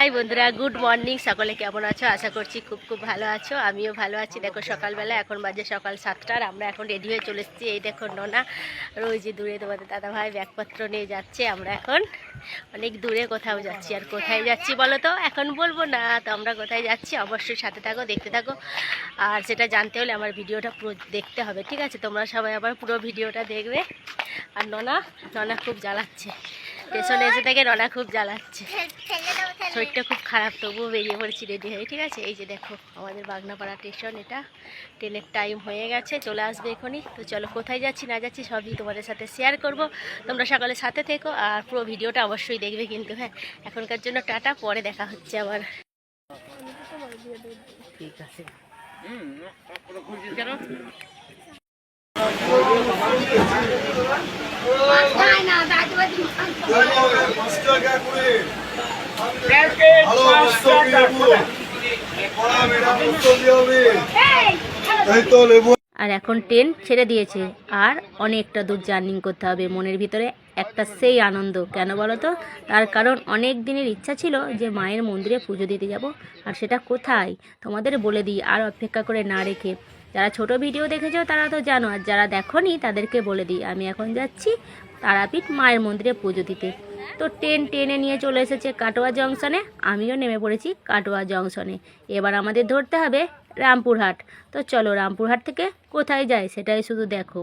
High বন্ধুরা, good morning. সকলে কেমন আছো? আশা করছি খুব খুব ভালো আছো। আমিও ভালো আছি। দেখো, সকালবেলা এখন বাজে সকাল সাতটার আমরা এখন রেডি হয়ে চলে এসেছি। এই দেখো, নোনা আর যে দূরে তোমাদের দাদা ভাই ব্যাগপত্র নিয়ে যাচ্ছে। আমরা এখন অনেক দূরে কোথাও যাচ্ছি। আর কোথায় যাচ্ছি বলো তো? এখন বলব না। তো আমরা কোথায় যাচ্ছি? অবশ্যই সাথে থাকো, দেখতে থাকো। আর সেটা জানতে হলে আমার ভিডিওটা পুরো দেখতে হবে, ঠিক আছে? তোমরা সবাই আবার পুরো ভিডিওটা দেখবে। আর ননা ননা খুব জ্বালাচ্ছে। স্টেশনে এসে থেকে ননা খুব জ্বালাচ্ছে। শরীরটা খুব খারাপ তবুও বেরিয়ে পড়েছি রেডি হয়ে ঠিক আছে? এই যে দেখো আমাদের বাগনাপাড়া স্টেশন এটা ট্রেনের টাইম হয়ে গেছে চলে আসবে এখনই। তো চলো কোথায় যাচ্ছি না যাচ্ছি সবই তোমাদের সাথে শেয়ার করব। তোমরা সকালে সাথে থেকো আর পুরো ভিডিওটা অবশ্যই দেখবে কিন্তু হ্যাঁ? এখনকার জন্য টাটা পরে দেখা হচ্ছে আবার। ঠিক আছে। আর এখন ট্রেন ছেড়ে দিয়েছে। আর অনেকটা দূর জার্নিং করতে হবে। মনের ভিতরে একটা সেই আনন্দ। কেন বলো তো? তার কারণ অনেক দিনের ইচ্ছা ছিল যে মায়ের মন্দিরে পুজো দিতে যাব। আর সেটা কোথায়? তোমাদের বলে দিই। আর অপেক্ষা করে না রেখে। যারা ছোট ভিডিও দেখেছ তারা তো জানো, আর যারা দেখোনি তাদেরকে বলে দিই, আমি এখন যাচ্ছি তারাপীঠ মায়ের মন্দিরে পুজো দিতে। তো ট্রেন টেনে নিয়ে চলে এসেছে কাটোয়া জংশনে, আমিও নেমে পড়েছি কাটোয়া জংশনে। এবার আমাদের ধরতে হবে রামপুরহাট। তো চলো রামপুরহাট থেকে কোথায় যায় সেটাই শুধু দেখো।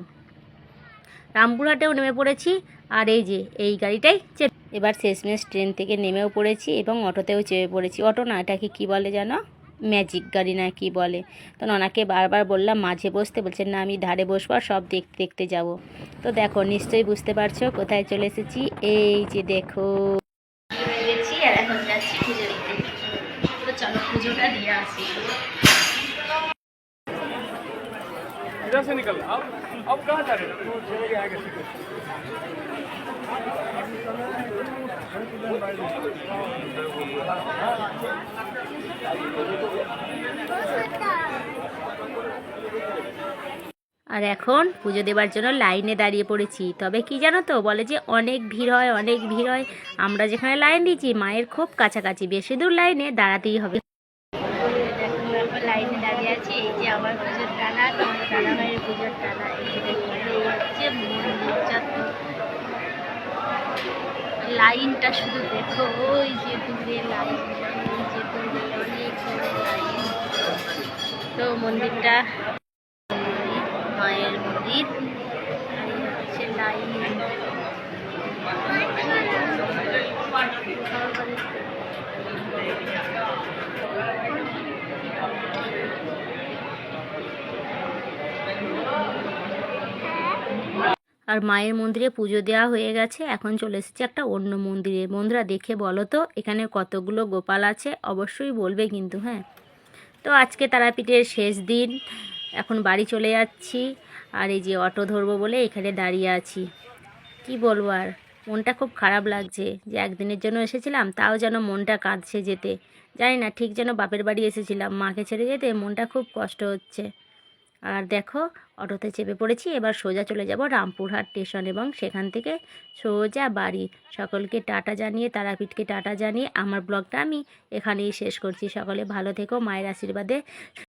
রামপুরহাটেও নেমে পড়েছি, আর এই যে, এই গাড়িটাই এবার শেষমেশ ট্রেন থেকে নেমেও পড়েছি এবং অটোতেও চেপে পড়েছি। অটো না, এটাকে কী বলে জানো? ম্যাজিক গাড়ি না কি বলে তো ওনাকে বারবার বললাম মাঝে বসতে বলছেন না আমি ধারে বসবো আর সব দেখতে দেখতে যাব তো দেখো নিশ্চয়ই বুঝতে পারছো কোথায় চলে এসেছি এই যে দেখো গেছি আর এখন যাচ্ছি পুজো দিতে তো চলো পুজোটা দিয়ে আসি इधर से निकल अब अब कहाँ जा रहे हो चले गए आगे से আর এখন পুজো দেওয়ার জন্য লাইনে দাঁড়িয়ে পড়েছি। তবে কি জানো তো, বলে যে অনেক ভিড় হয়, অনেক ভিড় হয়। আমরা যেখানে লাইন দিয়েছি, মায়ের খুব কাছাকাছি। বেশি দূর লাইনে দাঁড়াতেই হবে। লাইনে দাঁড়িয়ে আছি লাইনটা শুধু দেখো, ওই যে দূরে লাইন ওই যে দূরে অনেক দূরে লাইন তো মন্দিরটা। মায়ের মন্দির। আর মায়ের মন্দিরে পুজো দেওয়া হয়ে গেছে। এখন চলে এসেছে একটা অন্য মন্দিরে। বন্ধুরা, দেখে বলো তো, এখানে কতগুলো গোপাল আছে? অবশ্যই বলবে কিন্তু হ্যাঁ। তো আজকে তারাপীঠের শেষ দিন। এখন বাড়ি চলে যাচ্ছি। আর এই যে অটো ধরবো বলে এখানে দাঁড়িয়ে আছি। কি বলব আর? মনটা খুব খারাপ লাগছে যে একদিনের জন্য এসেছিলাম, তাও যেন মনটা কাঁদছে যেতে। জানি না ঠিক যেন বাপের বাড়ি এসেছিলাম, মাকে ছেড়ে যেতে মনটা খুব কষ্ট হচ্ছে। আর দেখো, অটোতে চেপে পড়েছি, এবার সোজা চলে যাব রামপুরহাট স্টেশন এবং সেখান থেকে সোজা বাড়ি। সকলকে টাটা জানিয়ে, তারাপীঠকে টাটা জানিয়ে, আমার ব্লগটা আমি এখানেই শেষ করছি। সকলে ভালো থেকো, মায়ের আশীর্বাদে।